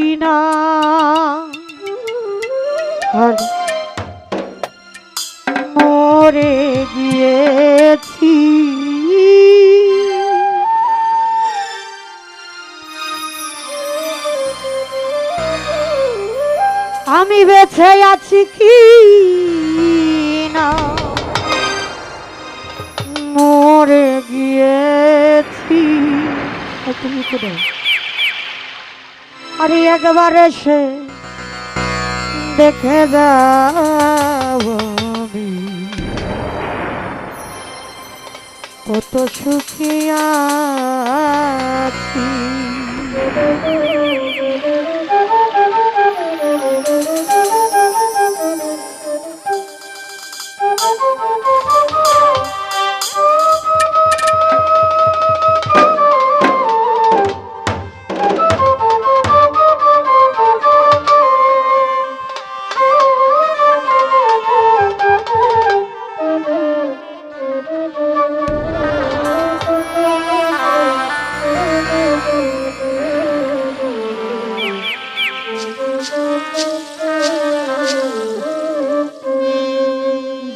কিনা মরে গিয়েছি। আমি বেঁচে আছি কি না? মরে গিয়েছি। তুমি কোথায় আরে একবার এসে দেখে যাও কত সুখী আছি।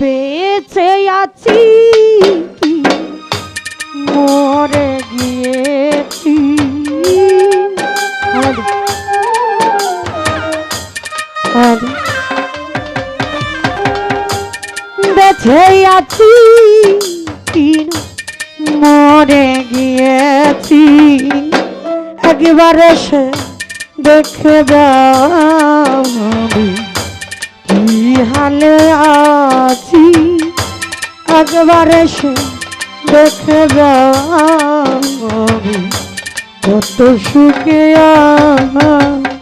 বেঁচে আছি কি মরে গিয়েছি। বেঁচে আছি কি মরে গিয়েছি। একবার এসে দেখে যাবি কি হালে আছি। একবার এসে দেখে যাবি কত সুখে আছি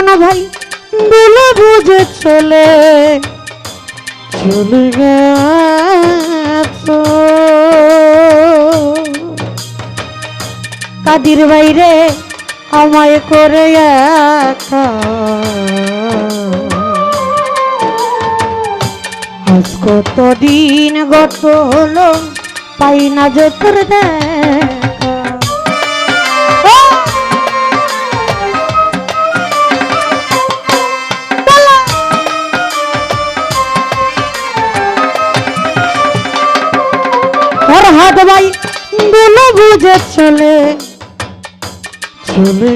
জীবন ভাই? বলে বুঝে চলে। চলে কাদির বাইরে আমায় করে আজ কত দিন গত হলো, পাই না যে তোর দেখা। বলে বুঝে চলে চলে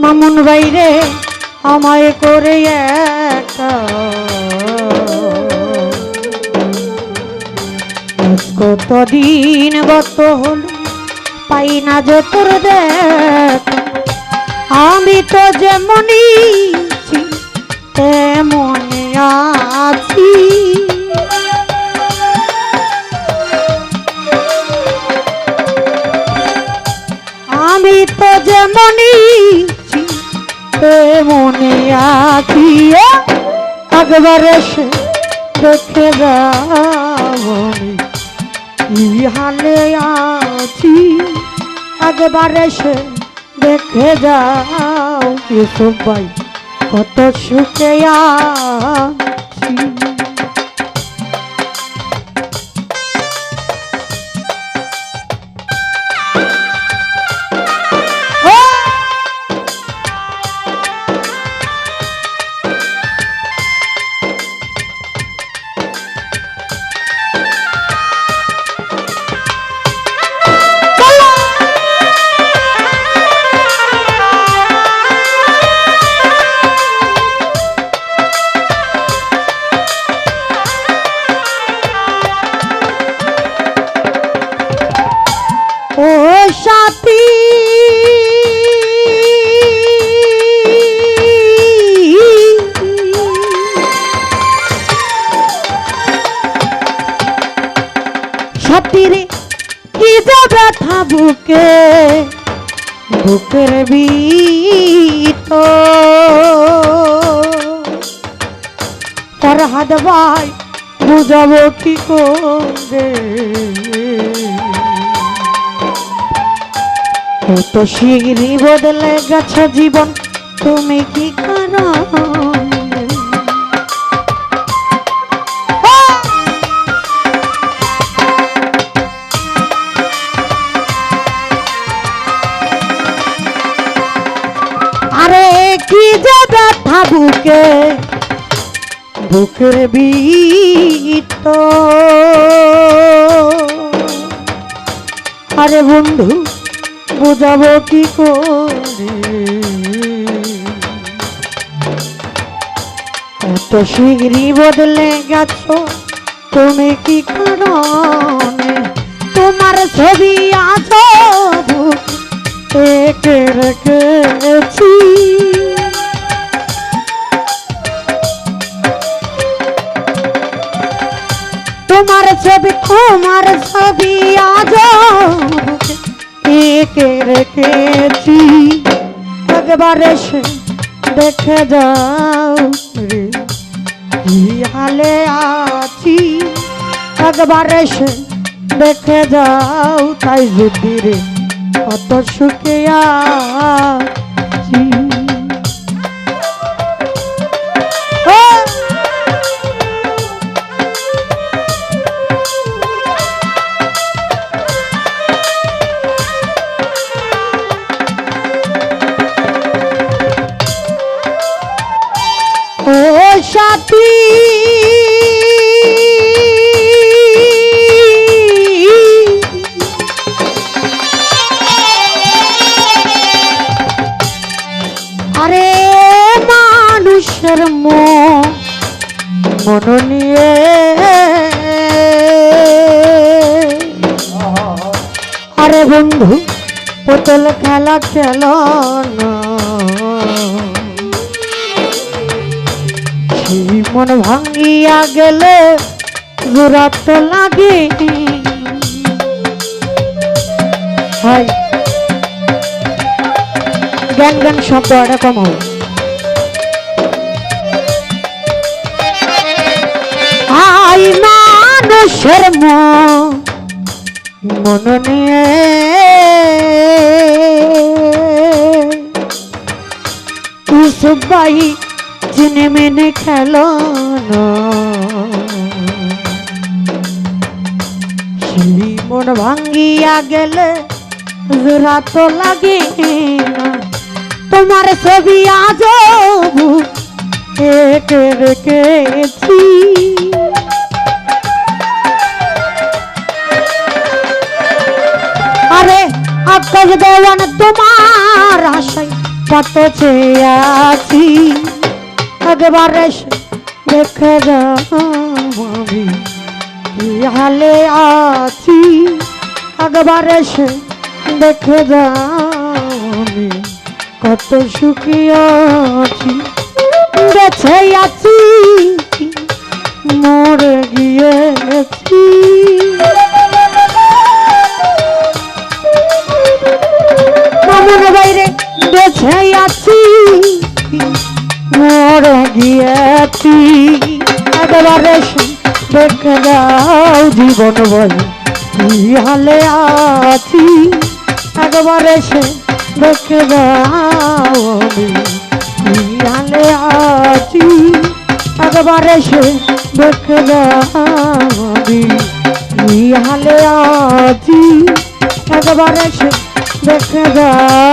মামুন বাইরে আমায় করে একা। কতদিন গত হল পাই না যে দেখ। আমি তো যেমনই ছি, আছি। আমি তো যেমনই ছি, তেমনই আছি একবার এসে দেখে যাও আমি কি হালে আছি? একবার এসে দেখে যাও ইউসুফ ভাই। কত সুখে সাথী। সতীরে কি যে ব্যথা বুকে বুকের বিত ফরহাদ ভাই বুঝাবো কি করে? কত শিগরি বদলে গেছে জীবন, তুমি কি কারণ আরে কি যে ব্যথা বুকে, বুকের বিত আরে বন্ধু বুঝাবো কি করে? এত শীঘ্রই বদলে গেছো তুমি কি করো তোমার ছবি একবার এসে দেখে যাও হালে আছি? একবার এসে দেখে যাও। তাই যদি রে কত সুখে আছি। বন্ধু? পুতুল খেলা খেলো না। মন ভাঙ্গিয়া গেলে জোড়া তো লাগে হাই। জ্ঞান জ্ঞান শব্দ এরকম হবে। আই মানুষের মন মন নিয়ে সবাই চিনে মেনে খেলো মন ভাঙ্গিয়া গেলে জোড়া তো লাগে তোমার ছবি আজ রেখেছি। আরে আকাশ দেওয়ান তোমার আশায় কত চেয়ে আছি? একবার দেখে আমি হালে আছি? একবার এসে দেখে আমি, কত সুখী আছি। বেছে আছি, মরে গিয়েছি। বাইরে আছি, মরে গিয়েছি। একবার দেখে যাও জীবন কি হালে আছি। একবার এসে দেখে যাও হালে আছি। একবার এসে দেখে যাও হালে আছি। একবার এসে দেখে যাও